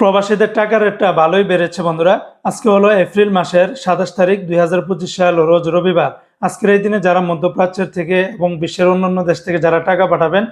প্রবাসীদের টাকার রেটটা ভালোই বেড়েছে বন্ধুরা। আজকে হলো এপ্রিল মাসের সাতাশ তারিখ দুই হাজার পঁচিশ সাল, রোজ রবিবার। আজকের এই দিনে যারা মধ্যপ্রাচ্যের থেকে এবং বিশ্বের অন্যান্য দেশ থেকে যারা টাকা পাঠাবেন,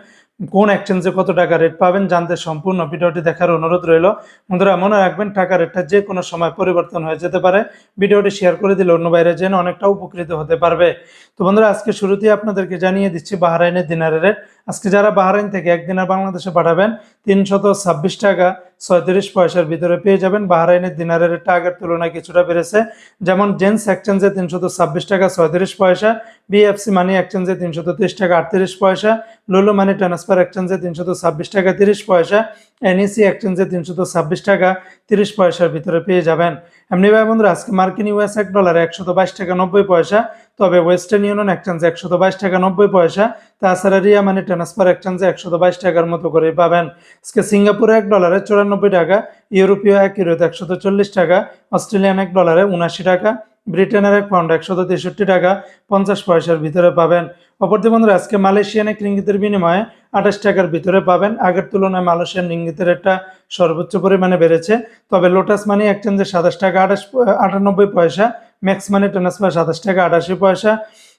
কোন এক্সচেঞ্জে কত টাকা রেট পাবেন জানতে সম্পূর্ণ ভিডিওটি দেখার অনুরোধ রইল। বন্ধুরা, মনে রাখবেন টাকা রেটটা যে কোনো সময় পরিবর্তন হয়ে যেতে পারে। ভিডিওটি শেয়ার করে দিলে অন্য বাইরে জেনে অনেকটা উপকৃত হতে পারবে। তো বন্ধুরা, আজকে শুরুতেই আপনাদেরকে জানিয়ে দিচ্ছি বাহারাইনের দিনারের রেট আজকে যারা বাহারাইন থেকে একদিনের বাংলাদেশে পাঠাবেন, তিনশত ছাব্বিশ টাকা ছয়ত্রিশ পয়সার ভিতরে পেয়ে যাবেন। বাহারাইনের দিনারের টাকার তুলনায় কিছুটা বেড়েছে। যেমন জেন্স এক্সচেঞ্জে তিনশত ছাব্বিশ টাকা ছয়ত্রিশ পয়সা, বিএফসি মানি এক্সচেঞ্জে তিনশত তিরিশ টাকা আটত্রিশ পয়সা, লুলু মানি ট্রান্সফার এক্সচেঞ্জে তিনশত ছাব্বিশ টাকা তিরিশ পয়সা এনইসি এক্সচেঞ্জে তিনশত ছাব্বিশ টাকা তিরিশ পয়সার ভিতরে পেয়ে যাবেন। এমনি ভাই বন্ধুরা, আজকে মার্কিন ইউএস এক ডলার একশত বাইশ টাকা নব্বই পয়সা, তবে ওয়েস্টার্ন ইউনিয়ন এক্সচেঞ্জে একশত বাইশ টাকা নব্বই পয়সা, তাছাড়া রিয়া মানি ট্রান্সফার এক্সচেঞ্জে একশত বাইশ টাকার মতো করে পাবেন। আজকে সিঙ্গাপুরে এক ডলারে চুরানব্বই টাকা, ইউরোপীয় এক ইউরোতে একশত চল্লিশ টাকা, অস্ট্রেলিয়ান এক ডলারে উনাশি টাকা ব্রিটেনের এক পাউন্ড একশত তেষট্টি টাকা পঞ্চাশ পয়সার ভিতরে পাবেন। অপরদি বন্ধুরা, আজকে মালয়েশিয়ান এক রিঙ্গিতের বিনিময়ে আঠাশ টাকার ভিতরে পাবেন। আগের তুলনায় মালয়েশিয়ান রিঙ্গিতের একটা সর্বোচ্চ পরিমাণে বেড়েছে। তবে লোটাস মানি এক্সচেঞ্জে সাতাশ টাকা আঠাশ, আটানব্বই পয়সা ম্যাক্স মানি ট্রান্সফার সাতাশ টাকা আটাশি পয়সা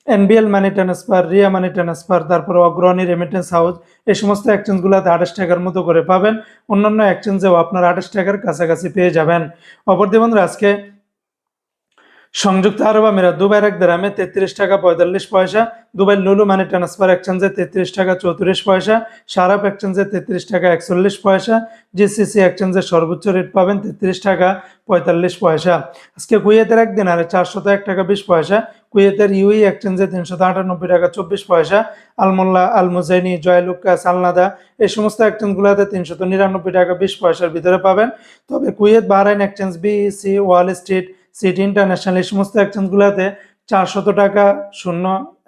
NBL money transfer Ria money transfer তারপর অগ্রণী রেমিটেন্স হাউস এই সমস্ত এক্সচেঞ্জগুলোতে আঠাশ টাকার মতো করে পাবেন। অন্যান্য এক্সচেঞ্জেও আপনার আঠাশ টাকার কাছাকাছি পেয়ে যাবেন। অপরদি বন্ধুরা, আজকে সংযুক্ত আরব আমিরাত, দুবাইয়ের এক দেরামে তেত্রিশ টাকা পঁয়তাল্লিশ পয়সা দুবাই লুলু মানি ট্রান্সফার এক্সচেঞ্জে তেত্রিশ টাকা চৌত্রিশ পয়সা সারাপ এক্সচেঞ্জে তেত্রিশ টাকা একচল্লিশ পয়সা, জিসিসি এক্সচেঞ্জে সর্বোচ্চ রেট পাবেন তেত্রিশ টাকা পঁয়তাল্লিশ পয়সা। আজকে কুয়েতের এক দিনারে চারশত এক টাকা বিশ পয়সা, কুয়েতের ইউই এক্সচেঞ্জে তিনশত আটানব্বই টাকা চব্বিশ পয়সা, আলমোল্লা আল মুজাইনি জয়লুক্কাস আলনাদা এই সমস্ত এক্সচেঞ্জগুলোতে তিনশত নিরানব্বই টাকা বিশ পয়সার ভিতরে পাবেন। তবে Kuwait Bahrain exchange BEC Wall Street city international এই সমস্ত এক্সচেঞ্জগুলোতে চারশত টাকা শূন্য,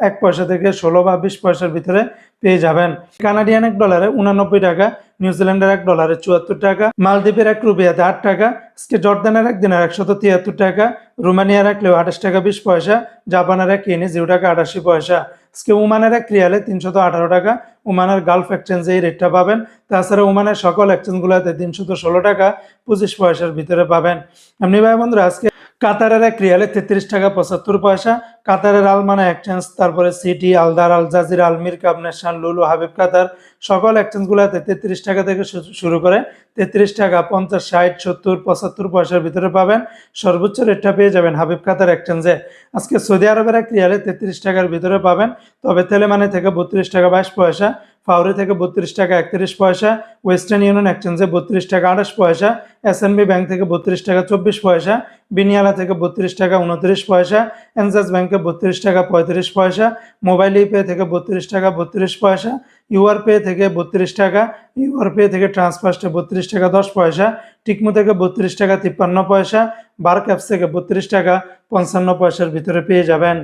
এক পয়সা থেকে ষোলো বা বিশ পয়সার ভিতরে পেয়ে যাবেন। কানাডিয়ান এক ডলারে উনানব্বই টাকা নিউজিল্যান্ডের এক ডলারে চুয়াত্তর টাকা মালদ্বীপের এক রুপিয়াতে আট টাকা আজকে জর্দানের এক দিনের একশত তিয়াত্তর টাকা রোমানিয়ার এক লেও আঠাশ টাকা বিশ পয়সা জাপানের এক ইয়েনে জিরো টাকা আটাশি পয়সা। আজকে ওমানের এক রিয়ালে তিনশত আঠারো টাকা ওমানের গালফ এক্সচেঞ্জে এই রেটটা পাবেন। তাছাড়া ওমানের সকল এক্সচেঞ্জগুলোতে তিনশত ষোলো টাকা, পঁচিশ পয়সার ভিতরে পাবেন। এমনি ভাই বন্ধুরা, আজকে কাতারের এক রিয়ালে তেত্রিশ টাকা পঁচাত্তর পয়সা কাতারের আলমানা এক্সচেঞ্জ তারপরে সিটি আলদার আল জাজির আলমির কাব নেশান লুলু, হাবিব কাতার, সকল এক্সচেঞ্জগুলোতে তেত্রিশ টাকা থেকে শুরু করে তেত্রিশ টাকা, পঞ্চাশ, ষাট, সত্তর, পঁচাত্তর পয়সার ভিতরে পাবেন। সর্বোচ্চ রেটটা পেয়ে যাবেন হাবিব কাতার এক্সচেঞ্জে আজকে সৌদি আরবের এক রিয়ালে তেত্রিশ টাকার ভিতরে পাবেন। তবে তেলেমানি থেকে বত্রিশ টাকা বাইশ পয়সা ফাউরি থেকে বত্রিশ টাকা একত্রিশ পয়সা, ওয়েস্টার্ন ইউনিয়ন এক্সচেঞ্জে বত্রিশ টাকা আঠাশ পয়সা এসএনবি ব্যাংক থেকে বত্রিশ টাকা চব্বিশ পয়সা, বিনিয়ালা থেকে বত্রিশ টাকা উনত্রিশ পয়সা এনজাস ব্যাংকে বত্রিশ টাকা পঁয়ত্রিশ পয়সা মোবাইল ইপে থেকে বত্রিশ টাকা বত্রিশ পয়সা ইউআর পে থেকে বত্রিশ টাকা ইউআর পে থেকে ট্রান্সফার্সে বত্রিশ টাকা দশ পয়সা টিকমো থেকে বত্রিশ টাকা তিপ্পান্ন পয়সা বার ক্যাপস থেকে বত্রিশ টাকা পঞ্চান্ন পয়সার ভিতরে পেয়ে যাবেন।